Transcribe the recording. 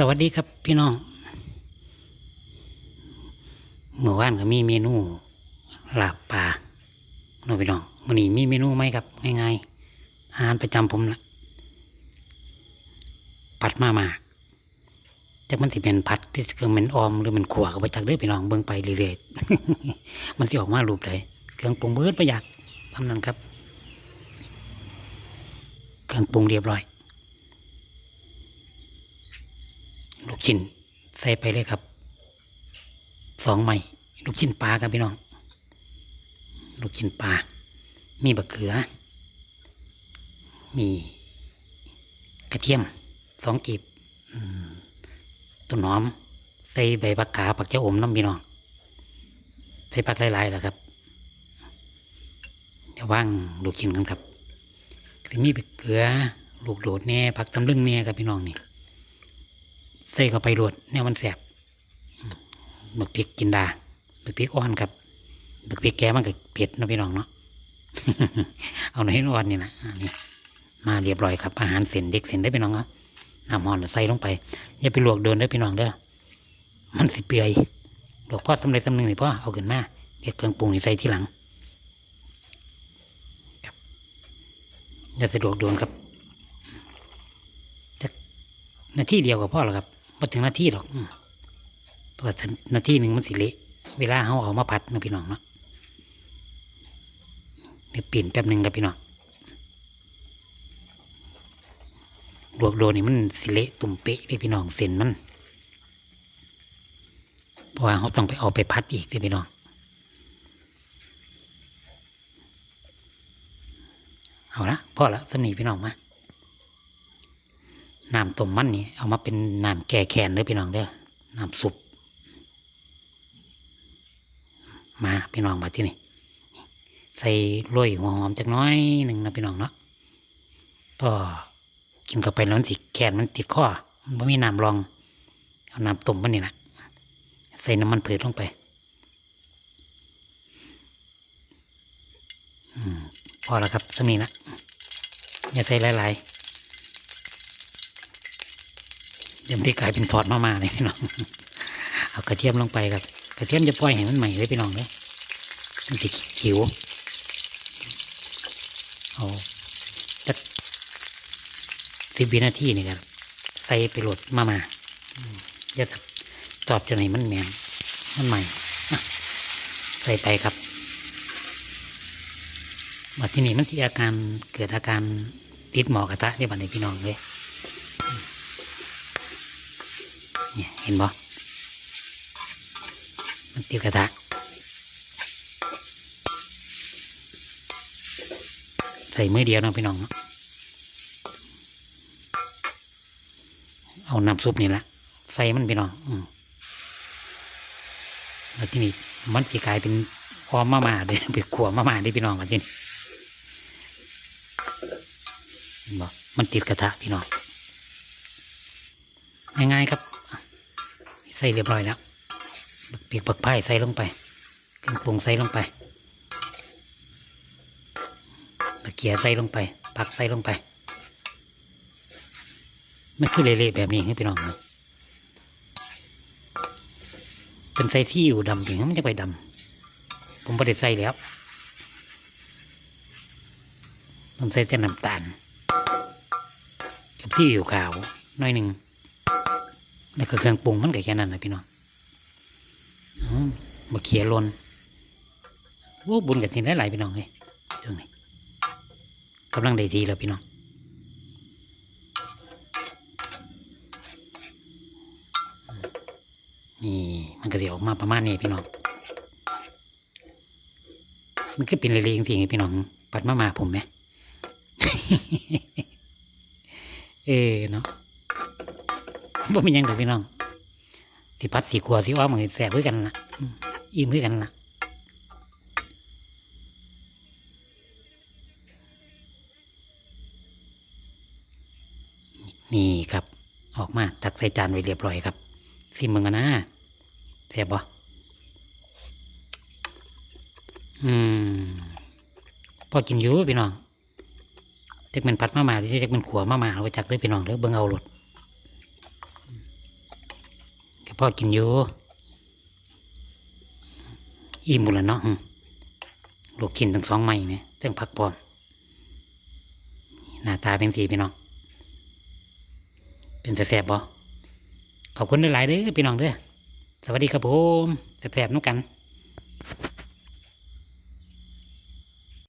สวัสดีครับพี่น้องเมื่อวานก็มีเมนูลาบปลาน้องพี่น้องวันนี้มีเมนูไหมครับง่ายๆอาหารประจำผมละผัดมามาจากมันสิเป็นผัดที่เครื่องมันออมหรือมันขัวก็ไปจากเด้อพี่น้องเบิ่งไปเรื่อยๆมันสิออกมารูปใดเครื่องปรุงเบิดประหยัดทำนั้นครับ เครื่องปรุงเรียบร้อย ลูก ชิ้นใส่ไปเลยครับสองไม้ลูกชิ้นปลาครับพี่น้อง ลูกชิ้นปลา มีบะเขือ มีกระเทียมสองกีบต้นหอม ใส่ใบผักกาผักเจ้าอมน้ำพี่น้อง ใส่ผักหลายๆแล้วครับจะว่างลูกชิ้นกันครับจะมีบะเขือ ลูกโดดแน่ผักตำลึงแน่ครับพี่น้องนี่ ส่เข้าไปรวดเนี่ยมันแสบหมึกพริกกินดาหมึกพริกอ่อนครับหมึกพริกแกมันก็เผ็ดนะพี่น้องเนาะเอาหน่อยให้อ่อนนี่นะนี่มาเรียบร้อยครับ อาหารเส้นเด็กเส้นได้พี่น้องเนาะน้ำหอนใส่ลงไปอย่าไปลวกโดนเด้พี่น้องเด้อมันสิเปื่อยลวกพอสำเร็จสำนึงนี่พ่อเอาขึ้นมาเก็บเครื่องปรุงนี่ใส่ทีหลังครับอย่าสะดวกโดนครับนาทีเดียวกับพ่อหรอครับ พอถึงหน้าที่หรอกอืมเพราะว่านาทีหนึ่งมันสิเละเวลาเขาเอามาผัดนะพี่น้องเนาะเดี๋ยวปิ่นแป๊บหนึ่งกับพี่น้องลวกโดนนี่มันสิเละตุ่มเป๊ะเลยพี่น้องเส้นมันเพราะว่าเขาต้องไปเอาไปพัดอีกเลยพี่น้องเอาละพ่อละสนีพี่น้องมา น้ำต้มมันนี่เอามาเป็นน้ำแก่แคนเลยพี่น้องเด้อน้ำซุปมาพี่น้องมาที่นี่ใส่โรยหัวหอมจักน้อยหนึ่งนะพี่น้องเนาะพอกินเข้าไปแล้วมันสิดแคนมันติดข้อมันบ่มีน้ำรองเอาน้ำต้มมันนี่นะใส่น้ำมันผืดลงไปอืมพอแล้วครับสมีนะอย่าใส่หลายๆ เดี๋ ยวมันที่กลายเป็นทอดมามาเลยพี่น้องเอากระเทียมลงไปครับกระเทียมจะปล่อยให้มันใหม่เลยพี่น้องเลยมันจะขิวเอาจักสิบวินาทีนี่ครับใส่ไปโหลดมามาจะตอบจนไหนมันแมนมันใหม่ใส่ไปครับมาที่นี่มันที่อาการเกิดอาการติดหมอกระทะที่บันนี้พี่น้องเลย เนี่เห็นบ่มันติดกระทะใส่มือเดียวนะพี่น้องเนาะเอาน้ำซุปนี่แหละใส่มันพี่น้องอืมแล้วที่นี่มันจะกลายเป็นออมมาม่าเลยเป็นขัวมาม่าได้พี่น้องมาที่นี่เห็นมันติดกระทะพี่น้องง่ายๆครับ ใส่เรียบร้อยแล้วบักเปียกบักไผ่ใส่ลงไปเครื่องปรุงใส่ลงไปบักเกียใส่ลงไป ผักใส่ลงไปมันคือเละๆแบบนี้ให้พี่น้องเนเป็นใส่ที่อยู่ดำถึงมันจะไปดำผมไม่ได้ใส่แล้วผมใส่แต่น้ำตาลกับที่อยู่ขาวน้อยหนึ่ง แล้วก็เครื่องปรุงมันก็แค่นั้นนะพี่น้องอืมบะเขียลนโอ้บุญกับทีได้หลายพี่น้องเลยช่วงนี้กำลังได้ทีแล้วพี่น้องนี่มันก็จะออกมาประมาณนี้พี่น้อง มันก็เป็นเละๆจริงๆพี่น้อง ปัดมามาผมไหม เออเนาะ บ่มีหยังดอกพี่น้องสิพัดสิขัวสิอ้อมมันแสบเพื่อกันล่ะอิ่มเพื่อกันล่ะนี่ครับ ออกมาตักใส่จานไว้เรียบร้อยครับสิมึงกันนะแสบบ่อืมพอกินอยู่พี่น้องจักเป็นพัดมามาหรือจักเป็นขัวมามาเอาไปจักเลยพี่น้องเด้อเบิ่งเอารถ พ่อกินอยู่อิ่มหมดแล้วเนาะลูกกินทั้งสองไม้ไหมเรื่องพักพร้อมหน้าตาเป็นสีพี่น้อง เป็นแสบๆบ่ขอบคุณหลายๆเด้อพี่น้องเด้อสวัสดีครับผมแสบๆน้องกัน